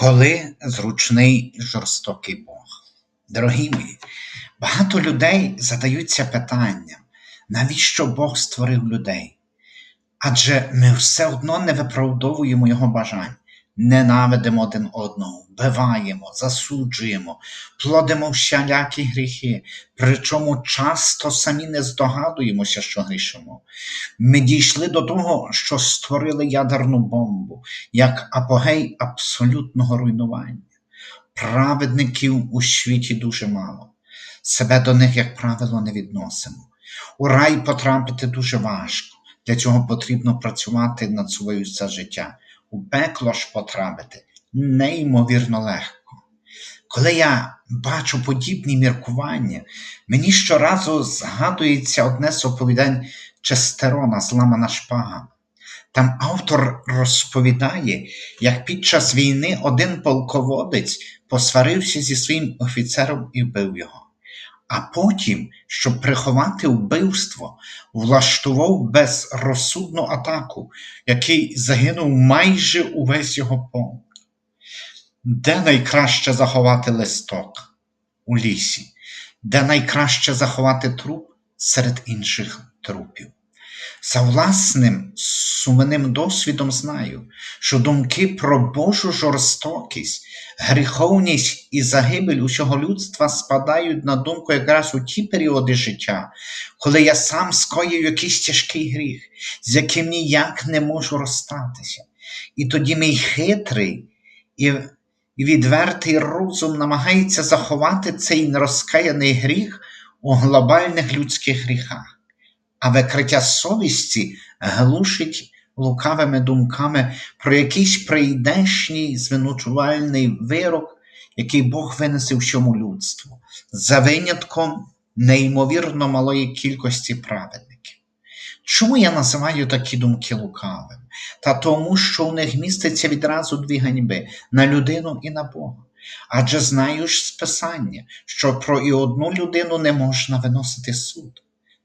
Коли зручний жорстокий Бог? Дорогі мої, багато людей задаються питанням, навіщо Бог створив людей? Адже ми все одно не виправдовуємо Його бажань, ненавидимо один одного, вбиваємо, засуджуємо, плодимо всілякі гріхи, причому часто самі не здогадуємося, що грішимо. Ми дійшли до того, що створили ядерну бомбу як апогей абсолютного руйнування. Праведників у світі дуже мало. Себе до них, як правило, не відносимо. У рай потрапити дуже важко. Для цього потрібно працювати над собою все життя. У пекло ж потрапити неймовірно легко. Коли я бачу подібні міркування, мені щоразу згадується одне з оповідань Честерона Зламана шпага. Там автор розповідає, як під час війни один полководець посварився зі своїм офіцером і вбив його. А потім, щоб приховати вбивство, влаштував безрозсудну атаку, який загинув майже увесь його полк. Де найкраще заховати листок? У лісі, де найкраще заховати труп серед інших трупів. За власним сумним досвідом знаю, що думки про Божу жорстокість, гріховність і загибель усього людства спадають на думку якраз у ті періоди життя, коли я сам скоїв якийсь тяжкий гріх, з яким ніяк не можу розстатися. І тоді мій хитрий і відвертий розум намагається заховати цей нерозкаяний гріх у глобальних людських гріхах а викриття совісті глушить лукавими думками про якийсь прийдешній звинувачувальний вирок, який Бог винесе всьому людству, за винятком неймовірно малої кількості праведників. Чому я називаю такі думки лукавими? Та тому, що у них міститься відразу дві ганьби на людину і на Бога. Адже знаю ж з Писання, що про і одну людину не можна виносити суд.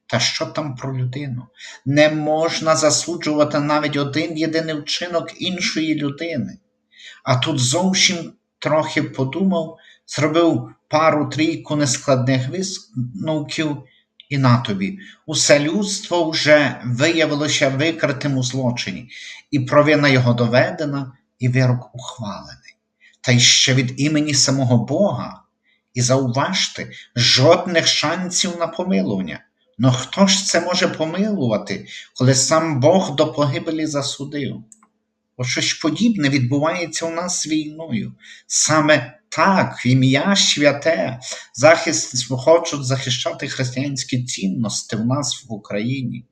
Та що там про людину? Не можна засуджувати навіть один єдиний вчинок іншої людини. А тут зовсім трохи подумав, зробив пару трійку нескладних висновків, і на тобі. Усе людство вже виявилося викритим у злочині, і провина його доведена, і вирок ухвалений. Та й ще від імені самого Бога. І зауважте, жодних шансів на помилування. Ну хто ж це може помилувати, коли сам Бог до погибелі засудив? Бо щось подібне відбувається у нас війною. Саме так, ім'я святе, захист хочуть захищати християнські цінності в нас в Україні.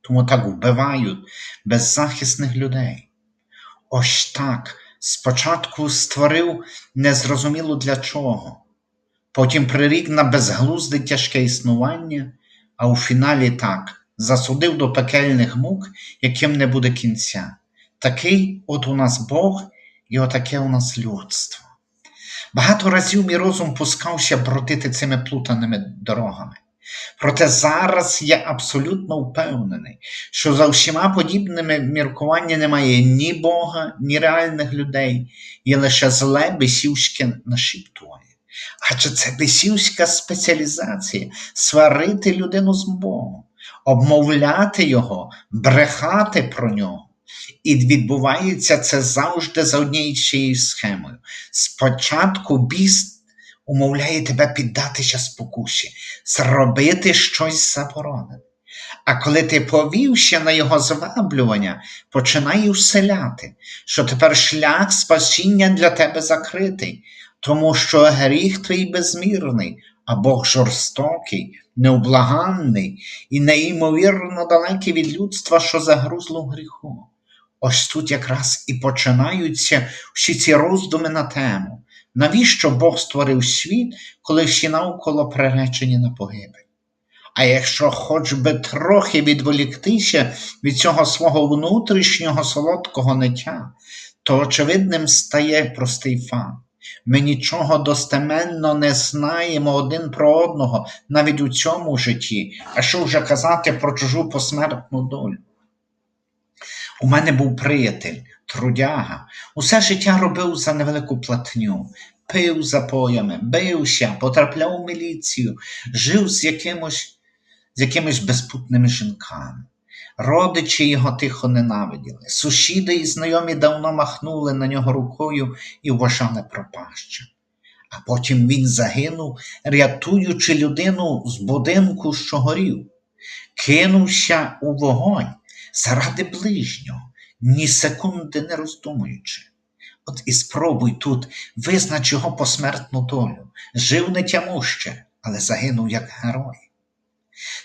Тому так вбивають беззахисних людей. Ось так спочатку створив незрозуміло для чого, потім прирік на безглузде тяжке існування а у фіналі так засудив до пекельних мук, яким не буде кінця. Такий от у нас Бог і отаке у нас людство. Багато разів мій розум пускався бродити цими плутаними дорогами. Проте зараз я абсолютно впевнений, що за всіма подібними міркуваннями немає ні Бога, ні реальних людей, є лише зле бесівське нашіптування. Адже це бесівська спеціалізація сварити людину з Богом, обмовляти Його, брехати про нього. І відбувається це завжди за однією схемою. Спочатку біс умовляє тебе піддатися спокусі, зробити щось заборонене. А коли ти повівся на його зваблювання, починає вселяти, що тепер шлях спасіння для тебе закритий, тому що гріх твій безмірний, а Бог жорстокий, необлаганний і неймовірно далекий від людства, що загрузло в гріху. Ось тут якраз і починаються всі ці роздуми на тему, навіщо Бог створив світ, коли всі навколо приречені на погибель. А якщо хоч би трохи відволіктися від цього свого внутрішнього солодкого ниття, то очевидним стає простий факт. Ми нічого достеменно не знаємо один про одного навіть у цьому житті, а що вже казати про чужу посмертну долю. У мене був приятель, трудяга, усе життя робив за невелику платню, пив запоями, бився, потрапляв у міліцію, жив з якимось, з якимись безпутними жінками. Родичі його тихо ненавиділи, сусіди і знайомі давно махнули на нього рукою і вважали пропащим. А потім він загинув, рятуючи людину з будинку, що горів, кинувся у вогонь заради ближнього, ні секунди не роздумуючи. От і спробуй тут визнач його посмертну долю. Жив не тямуще, але загинув як герой.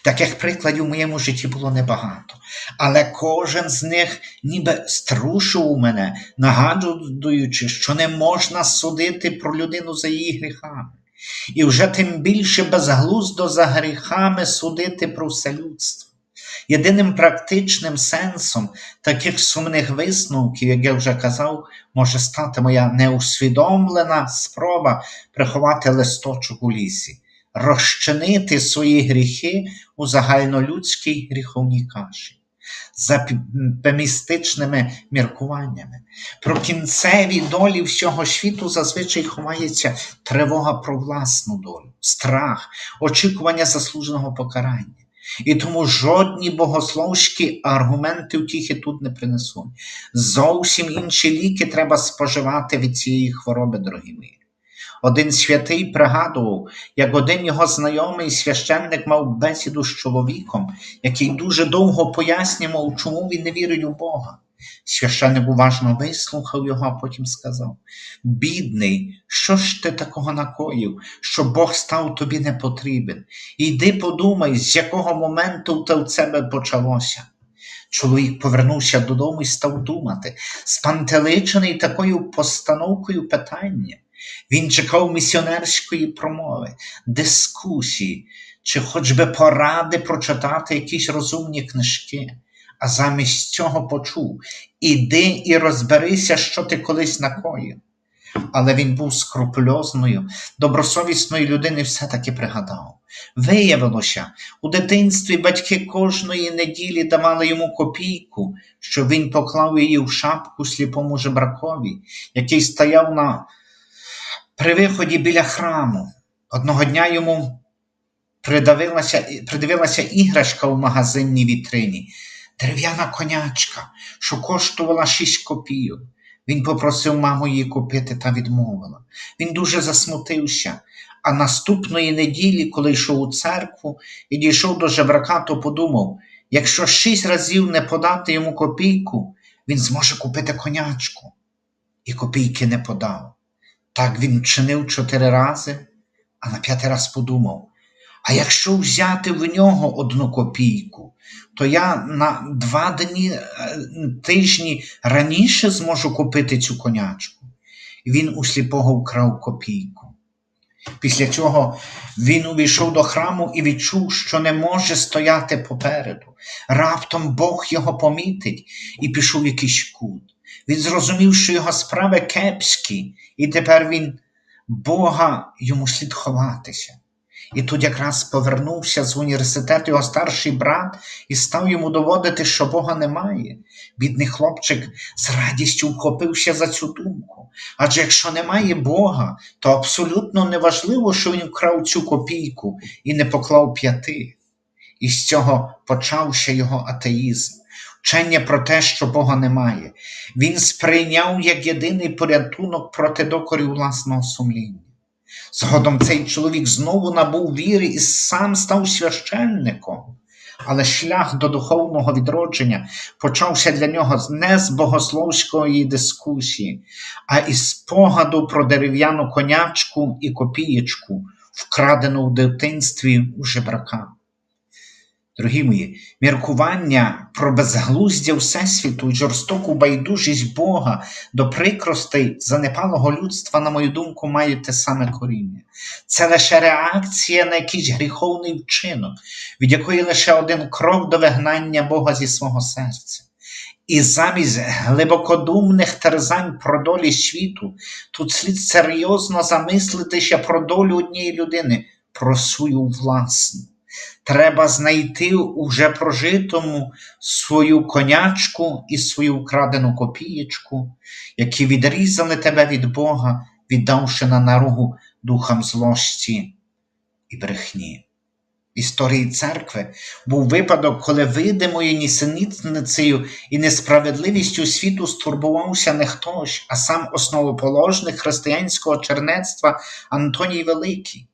Таких прикладів в моєму житті було небагато, але кожен з них ніби струшував мене, нагадуючи, що не можна судити про людину за її гріхами, і вже тим більше безглуздо за гріхами судити про все людство. Єдиним практичним сенсом таких сумних висновків, як я вже казав, може стати моя неусвідомлена спроба приховати листочок у лісі, розчинити свої гріхи у загальнолюдській гріховній каші. За пемістичними міркуваннями. Про кінцеві долі всього світу зазвичай ховається тривога про власну долю, страх, очікування заслуженого покарання. І тому жодні богословські аргументи втіхи тут не принесуть. Зовсім інші ліки треба споживати від цієї хвороби, дорогі мої. Один святий пригадував, як один його знайомий священник мав бесіду з чоловіком, який дуже довго пояснював, чому він не вірить у Бога. Священник уважно вислухав його, а потім сказав: Бідний, що ж ти такого накоїв, що Бог став тобі не потрібен? Йди подумай, з якого моменту це в тебе почалося. Чоловік повернувся додому і став думати, спантеличений такою постановкою питання. Він чекав місіонерської промови, дискусії, чи хоч би поради прочитати якісь розумні книжки, а замість цього почув іди і розберися, що ти колись накоїв. Але він був скрупульозною, добросовісною людиною все-таки пригадав. Виявилося, у дитинстві батьки кожної неділі давали йому копійку, щоб він поклав її в шапку сліпому жебракові, який стояв на при виході біля храму. Одного дня йому придавилася, придивилася іграшка у магазинній вітрині, дерев'яна конячка, що коштувала шість копійок. Він попросив маму її купити та відмовила. Він дуже засмутився, а наступної неділі, коли йшов у церкву і дійшов до жебрака, то подумав, якщо шість разів не подати йому копійку, він зможе купити конячку. І копійки не подав. Так він вчинив чотири рази, а на п'ятий раз подумав: а якщо взяти в нього одну копійку, то я на два дні тижні раніше зможу купити цю конячку. І він у сліпого вкрав копійку. Після цього він увійшов до храму і відчув, що не може стояти попереду. Раптом Бог його помітить і пішов якийсь кут. Він зрозумів, що його справи кепські, і тепер він Бога йому слід ховатися. І тут якраз повернувся з університету його старший брат і став йому доводити, що Бога немає. Бідний хлопчик з радістю вхопився за цю думку. Адже якщо немає Бога, то абсолютно неважливо, що він вкрав цю копійку і не поклав п'яти. І з цього почався його атеїзм. Вчення про те, що Бога немає. Він сприйняв як єдиний порятунок проти докорів власного сумління. Згодом цей чоловік знову набув віри і сам став священником. Але шлях до духовного відродження почався для нього не з богословської дискусії, а із спогаду про дерев'яну конячку і копієчку, вкрадену в дитинстві у жебрака. Дорогі мої, міркування про безглуздя Всесвіту і жорстоку байдужість Бога до прикростей занепалого людства, на мою думку, мають те саме коріння. Це лише реакція на якийсь гріховний вчинок, від якої лише один крок до вигнання Бога зі свого серця. І замість глибокодумних терзань про долі світу, тут слід серйозно замислитися про долю однієї людини, про свою власну. Треба знайти у вже прожитому свою конячку і свою вкрадену копієчку, які відрізали тебе від Бога, віддавши на наругу духам злості і брехні. В історії церкви був випадок, коли видимою нісенітницею і несправедливістю світу стурбувався не хтось, а сам основоположник християнського чернецтва Антоній Великий.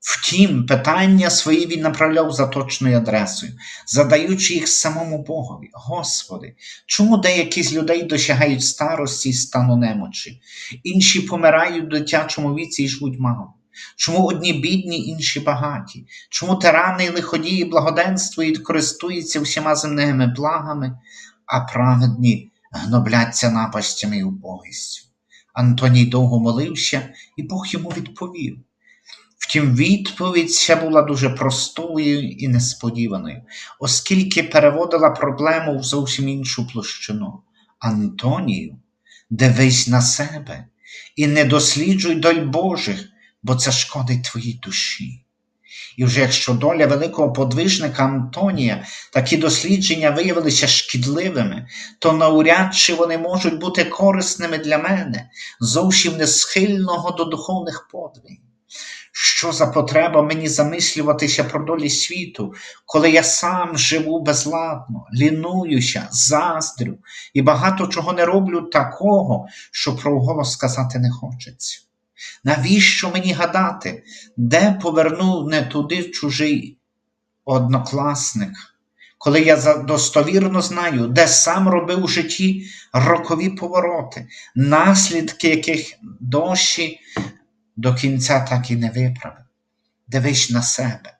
Втім, питання свої він направляв за точною адресою, задаючи їх самому Богові. Господи, чому деякі з людей досягають старості і стану немочі, інші помирають в дитячому віці і живуть мало? Чому одні бідні, інші багаті? Чому тирани і лиходії благоденствують, користуються всіма земними благами, а праведні гнобляться напастями і убогістю? Антоній довго молився, і Бог йому відповів. Втім, відповідь ця була дуже простою і несподіваною, оскільки переводила проблему в зовсім іншу площину. Антонію, дивись на себе і не досліджуй доль Божих, бо це шкодить твоїй душі. І вже якщо доля великого подвижника Антонія такі дослідження виявилися шкідливими, то навряд чи вони можуть бути корисними для мене, зовсім не схильного до духовних подвигів. Що за потреба мені замислюватися про долі світу, коли я сам живу безладно, лінуюся, заздрю і багато чого не роблю такого, що про голос сказати не хочеться? Навіщо мені гадати, де повернув не туди чужий однокласник, коли я достовірно знаю, де сам робив у житті рокові повороти, наслідки яких дощі до кінця так і не виправив. Дивись на себе.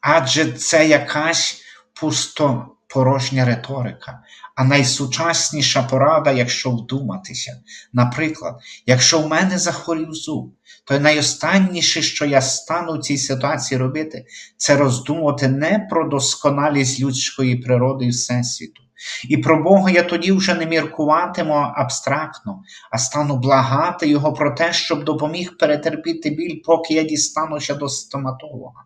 Адже це якась пусто порожня риторика, а найсучасніша порада, якщо вдуматися. Наприклад, якщо в мене захворів зуб, то найостанніше, що я стану в цій ситуації робити, це роздумувати не про досконалість людської природи і всесвіту. І про Бога я тоді вже не міркуватиму абстрактно, а стану благати Його про те, щоб допоміг перетерпіти біль, поки я дістануся до стоматолога.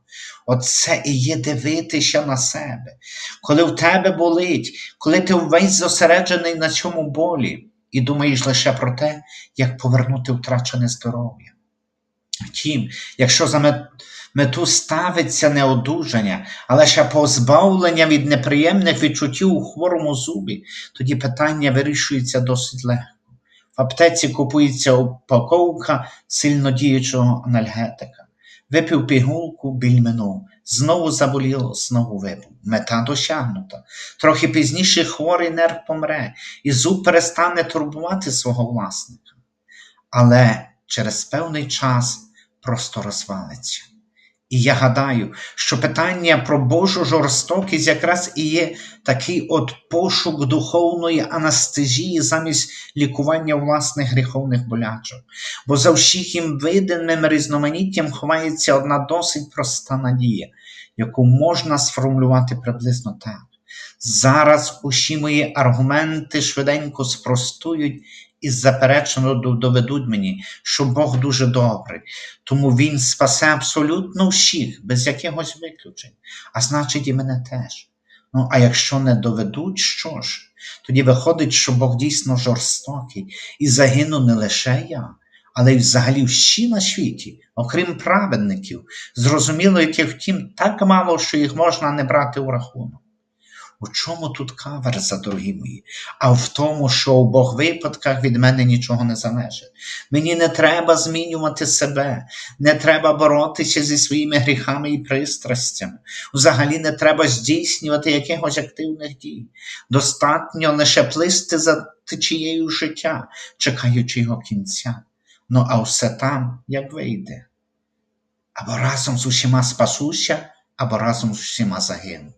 Оце і є дивитися на себе. Коли в тебе болить, коли ти весь зосереджений на цьому болі і думаєш лише про те, як повернути втрачене здоров'я. Втім, якщо за мет- мету ставиться не одужання, а лише позбавлення від неприємних відчуттів у хворому зубі, тоді питання вирішується досить легко. В аптеці купується упаковка сильнодіючого анальгетика. Випив пігулку, біль минув, знову заболіло, знову випив. Мета досягнута. Трохи пізніше хворий нерв помре, і зуб перестане турбувати свого власника. Але через певний час просто розвалиться. І я гадаю, що питання про Божу жорстокість якраз і є такий от пошук духовної анестезії замість лікування власних гріховних болячок. Бо за всім видимим різноманіттям ховається одна досить проста надія, яку можна сформулювати приблизно так. Зараз усі мої аргументи швиденько спростують і заперечено доведуть мені, що Бог дуже добрий, тому Він спасе абсолютно всіх, без якихось виключень, а значить і мене теж. Ну, а якщо не доведуть, що ж? Тоді виходить, що Бог дійсно жорстокий, і загину не лише я, але й взагалі всі на світі, окрім праведників, зрозуміло, яких втім так мало, що їх можна не брати у рахунок. У чому тут каверза, дорогі мої? А в тому, що у обох випадках від мене нічого не залежить. Мені не треба змінювати себе, не треба боротися зі своїми гріхами і пристрастями. Взагалі не треба здійснювати якихось активних дій. Достатньо лише плисти за течією життя, чекаючи його кінця. Ну а все там, як вийде. Або разом з усіма спасуся, або разом з усіма загину.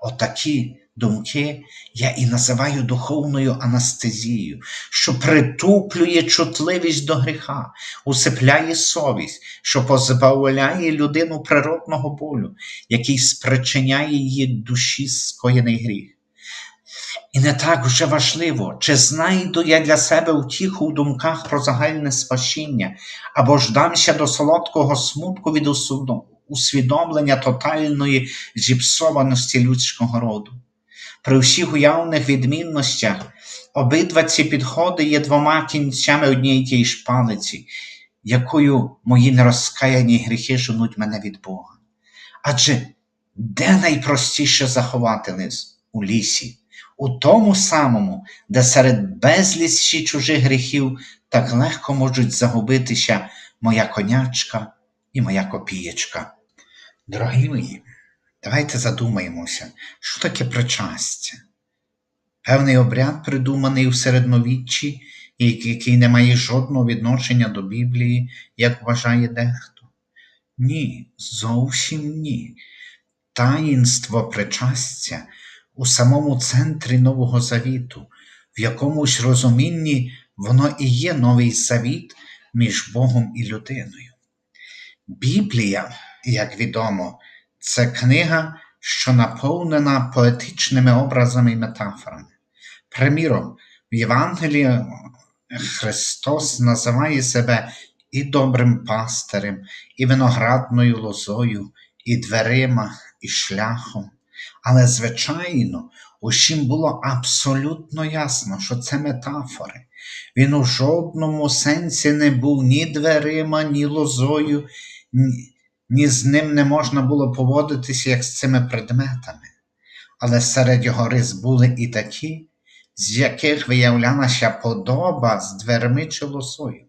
Отакі думки я і називаю духовною анестезією, що притуплює чутливість до гріха, усипляє совість, що позбавляє людину природного болю, який спричиняє її душі скоєний гріх. І не так вже важливо, чи знайду я для себе утіху в думках про загальне спасіння, або ж дамся до солодкого смутку від усуду- усвідомлення тотальної зіпсованості людського роду. При всіх уявних відмінностях обидва ці підходи є двома кінцями однієї тієї палиці, якою мої нерозкаяні гріхи женуть мене від Бога. Адже де найпростіше заховати лис? У лісі, у тому самому, де серед безлічі чужих гріхів так легко можуть загубитися моя конячка і моя копієчка. Дорогі мої, давайте задумаємося, що таке причастя. Певний обряд, придуманий у середньовіччі, і який не має жодного відношення до Біблії, як вважає дехто. Ні, зовсім ні. Таїнство причастя у самому центрі Нового Завіту, в якомусь розумінні воно і є новий завіт між Богом і людиною. Біблія, як відомо, це книга, що наповнена поетичними образами і метафорами. Приміром, в Євангелії Христос називає себе і добрим пастирем, і виноградною лозою, і дверима, і шляхом. Але, звичайно, усім було абсолютно ясно, що це метафори. Він у жодному сенсі не був ні дверима, ні лозою, ні, ні з ним не можна було поводитися, як з цими предметами. Але серед його рис були і такі, з яких виявлялася подоба з дверми чи лозою.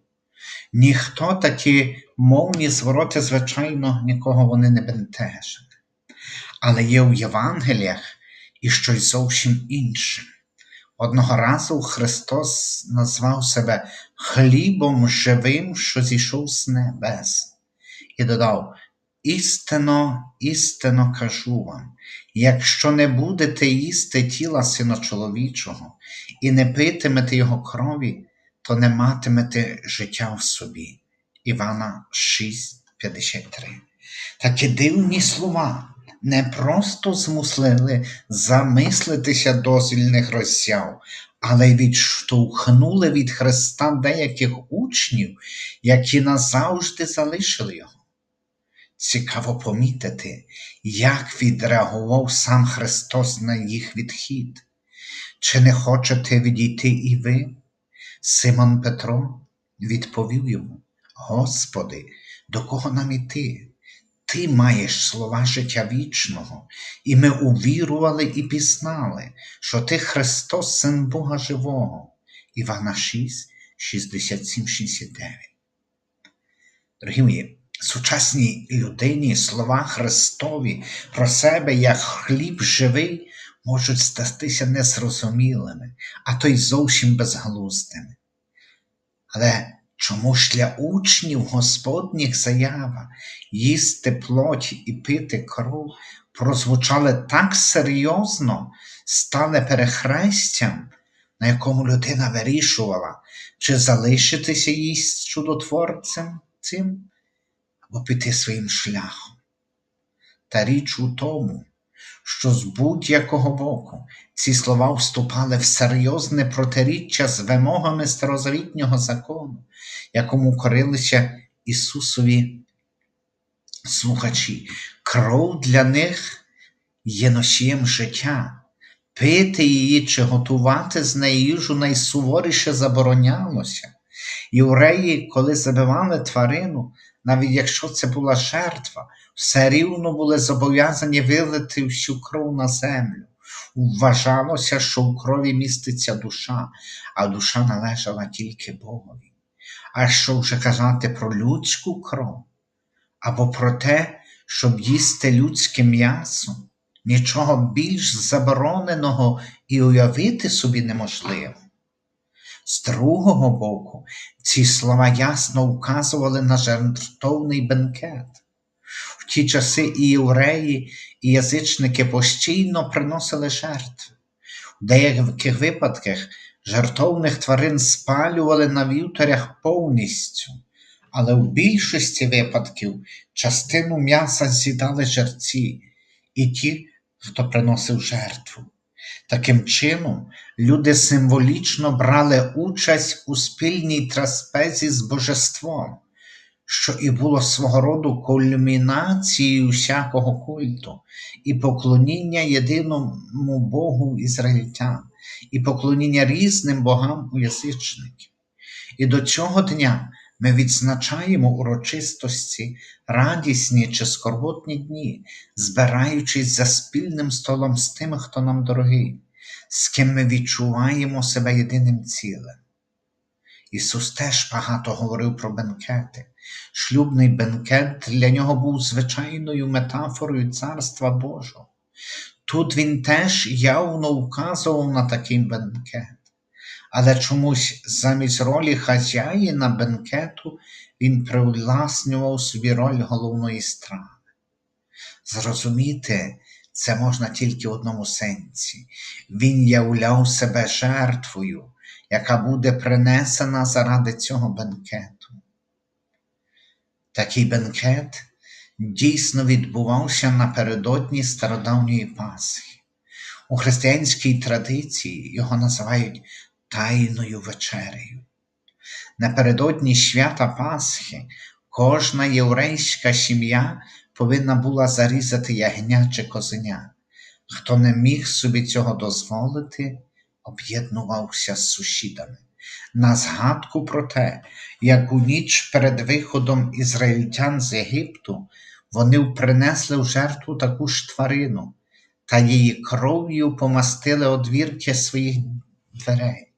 Ніхто такі мовні звороти, звичайно, нікого вони не бентежили. Але є у Євангеліях і щось зовсім інше. Одного разу Христос назвав себе хлібом живим, що зійшов з небес, і додав: Істинно, істинно кажу вам, якщо не будете їсти тіла сина чоловічого і не питимете його крові, то не матимете життя в собі. Івана 6,53. Такі дивні слова не просто змусили замислитися дозвільних розсяв, але й відштовхнули від Христа деяких учнів, які назавжди залишили його. Цікаво помітити, як відреагував сам Христос на їх відхід. Чи не хочете відійти і ви? Симон Петро відповів йому: Господи, до кого нам іти? Ти маєш слова життя вічного, і ми увірували і пізнали, що ти Христос, Син Бога Живого. Івана 6, 67, 69. Дорогі мої, сучасній людині слова Христові про себе як хліб живий можуть статися незрозумілими, а то й зовсім безглуздими. Але чому ж для учнів Господніх заява їсти плоть і пити кров прозвучали так серйозно, стали перехрестям, на якому людина вирішувала, чи залишитися їй чудотворцем цим, або піти своїм шляхом. Та річ у тому, що з будь-якого боку ці слова вступали в серйозне протиріччя з вимогами старозавітнього закону, якому корилися Ісусові слухачі. Кров для них є носієм життя. Пити її чи готувати з неї їжу найсуворіше заборонялося. Євреї, коли забивали тварину, навіть якщо це була жертва, все рівно були зобов'язані вилити всю кров на землю. Вважалося, що у крові міститься душа, а душа належала тільки Богові. А що вже казати про людську кров? Або про те, щоб їсти людське м'ясо, нічого більш забороненого і уявити собі неможливо. З другого боку, ці слова ясно вказували на жертовний бенкет. В ті часи і євреї, і язичники постійно приносили жертви. У деяких випадках жертовних тварин спалювали на вівтарях повністю, але в більшості випадків частину м'яса з'їдали жерці і ті, хто приносив жертву. Таким чином, люди символічно брали участь у спільній трапезі з божеством, що і було свого роду кульмінацією всякого культу, і поклоніння єдиному Богу ізраїльтян, і поклоніння різним богам у язичників. І до цього дня ми відзначаємо урочистості, радісні чи скорботні дні, збираючись за спільним столом з тими, хто нам дорогий, з ким ми відчуваємо себе єдиним цілим. Ісус теж багато говорив про бенкети. Шлюбний бенкет для нього був звичайною метафорою Царства Божого. Тут він теж явно вказував на такий бенкет, але чомусь замість ролі хазяїна бенкету він привласнював собі роль головної страви. Зрозуміти це можна тільки в одному сенсі. Він являв себе жертвою, яка буде принесена заради цього бенкету. Такий бенкет дійсно відбувався напередодні стародавньої Пасхи. У християнській традиції його називають Тайною вечерею. Напередодні свята Пасхи кожна єврейська сім'я повинна була зарізати ягня чи козеня. Хто не міг собі цього дозволити, об'єднувався з сусідами. На згадку про те, як у ніч перед виходом ізраїльтян з Єгипту вони принесли в жертву таку ж тварину та її кров'ю помастили одвірки своїх дверей.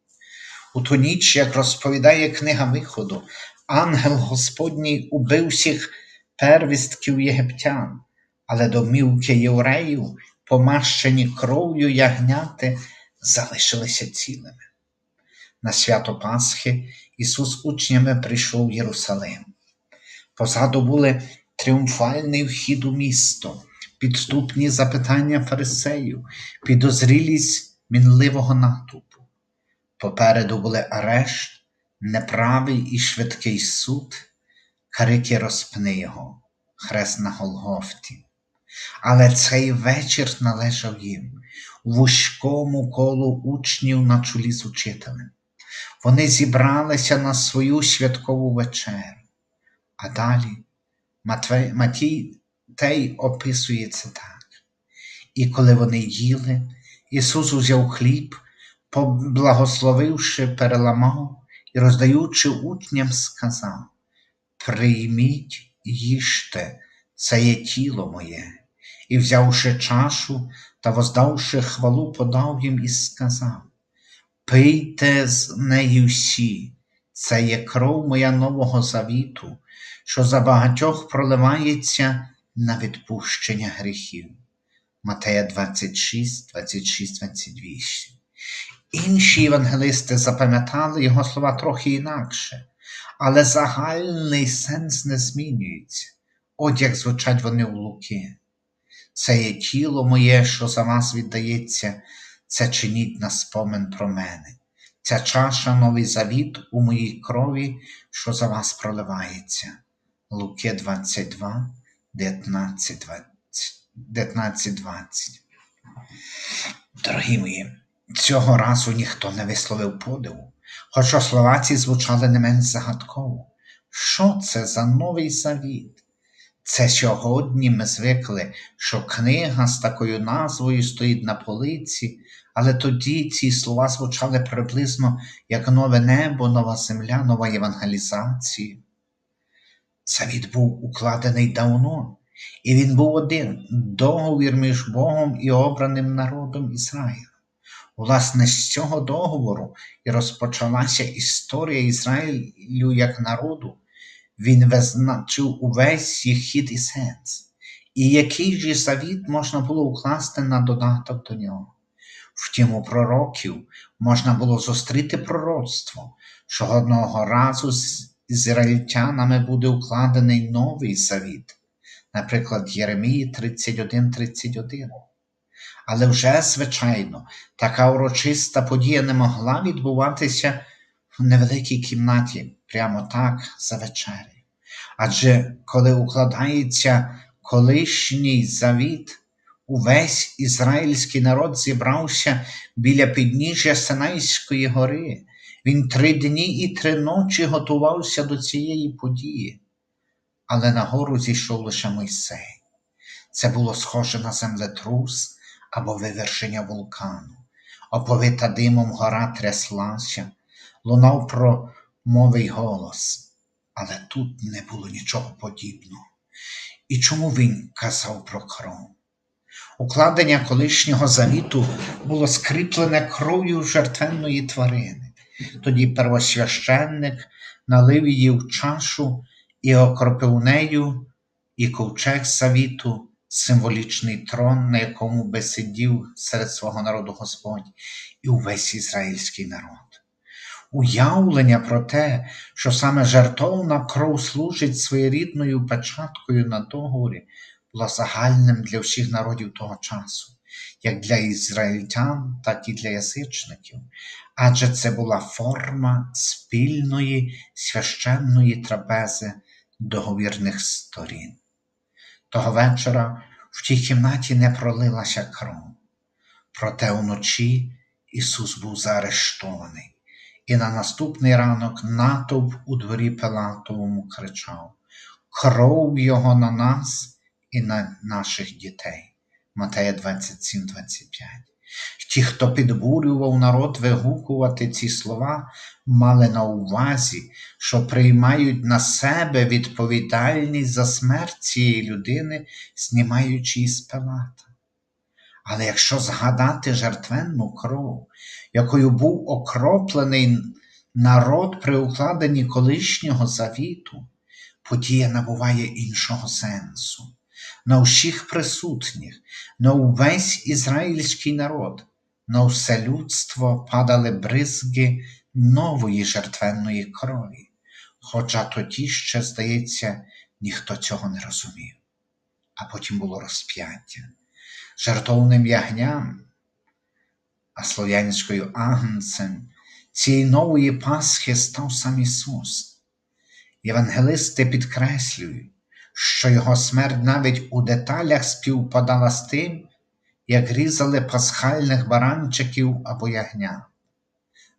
У ту ніч, як розповідає книга Виходу, ангел Господній убив всіх первістків єгиптян, але домівки євреїв, помащені кров'ю ягняти, залишилися цілими. На свято Пасхи Ісус учнями прийшов в Єрусалим. Позаду були тріумфальний вхід у місто, підступні запитання фарисеїв, підозрілість мінливого натовпу. Попереду були арешт, неправий і швидкий суд, крики розпни його, хрест на Голгофті. Але цей вечір належав їм, вузькому колу учнів на чолі з учителем. Вони зібралися на свою святкову вечерю. А далі Матвей, Матій Тей описує це так. І коли вони їли, Ісус узяв хліб, поблагословивши, переламав і, роздаючи учням, сказав: Прийміть, їжте, це є тіло моє, і, взявши чашу та воздавши хвалу, подав їм і сказав: Пийте з неї всі, це є кров моя нового завіту, що за багатьох проливається на відпущення гріхів. Матея 26, 26, 28. Інші євангелисти запам'ятали його слова трохи інакше, але загальний сенс не змінюється. От як звучать вони у Луки. Це є тіло моє, що за вас віддається, це чиніть на спомин про мене. Ця чаша новий завіт у моїй крові, що за вас проливається. Луки 22, 19, 20. 19, 20. Дорогі мої, цього разу ніхто не висловив подиву, хоча слова ці звучали не менш загадково. Що це за новий завіт? Це сьогодні ми звикли, що книга з такою назвою стоїть на полиці, але тоді ці слова звучали приблизно як нове небо, нова земля, нова євангелізація. Завіт був укладений давно, і він був один договір між Богом і обраним народом Ізраїля. Власне, з цього договору і розпочалася історія Ізраїлю як народу. Він визначив увесь їх хід і сенс, і який же завіт можна було укласти на додаток до нього. Втім, у пророків можна було зустріти пророцтво, що одного разу з ізраїльтянами буде укладений новий завіт, наприклад, Єремії 31:31. Але вже, звичайно, така урочиста подія не могла відбуватися в невеликій кімнаті, прямо так за вечерею. Адже коли укладається колишній завіт, увесь ізраїльський народ зібрався біля підніжжя Синайської гори. Він три дні і три ночі готувався до цієї події. але на гору зійшов лише Мойсей. Це було схоже на землетрус або вивершення вулкану. Оповита димом гора тряслася, лунав промовий голос, але тут не було нічого подібного. І чому він казав про кров? Укладення колишнього завіту було скріплене кров'ю жертвенної тварини. Тоді первосвященник налив її в чашу і окропив нею і ковчег завіту, символічний трон, на якому би сидів серед свого народу Господь і увесь ізраїльський народ. Уявлення про те, що саме жертовна кров служить своєрідною печаткою на договорі, було загальним для всіх народів того часу, як для ізраїльтян, так і для язичників, адже це була форма спільної священної трапези договірних сторін. Того вечора в тій кімнаті не пролилася кров, проте уночі Ісус був заарештований, і на наступний ранок натовп у дворі Пилатовому кричав: Кров Його на нас і на наших дітей. Матея 27, 25. Ті, хто підбурював народ вигукувати ці слова, мали на увазі, що приймають на себе відповідальність за смерть цієї людини, знімаючи із Пилата. Але якщо згадати жертвенну кров, якою був окроплений народ при укладенні колишнього завіту, подія набуває іншого сенсу. На всіх присутніх, на увесь ізраїльський народ, на все людство падали бризги нової жертвенної крові, хоча тоді ще, здається, ніхто цього не розумів. А потім було розп'яття. Жертовним ягням, а слов'янською агнцем цієї нової Пасхи став сам Ісус. Євангелисти підкреслюють, що Його смерть навіть у деталях співпадала з тим, як різали пасхальних баранчиків або ягня.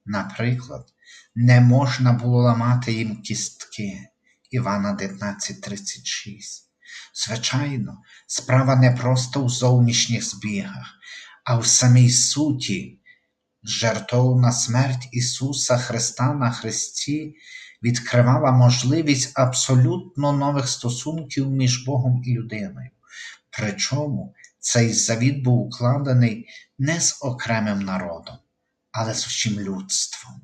Наприклад, не можна було ламати їм кістки Івана 19:36. Звичайно, справа не просто в зовнішніх збігах, а в самій суті, жертовна смерть Ісуса Христа на Христі відкривала можливість абсолютно нових стосунків між Богом і людиною. Причому цей завіт був укладений не з окремим народом, але з усім людством,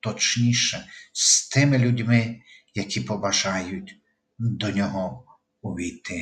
точніше, з тими людьми, які побажають до нього увійти.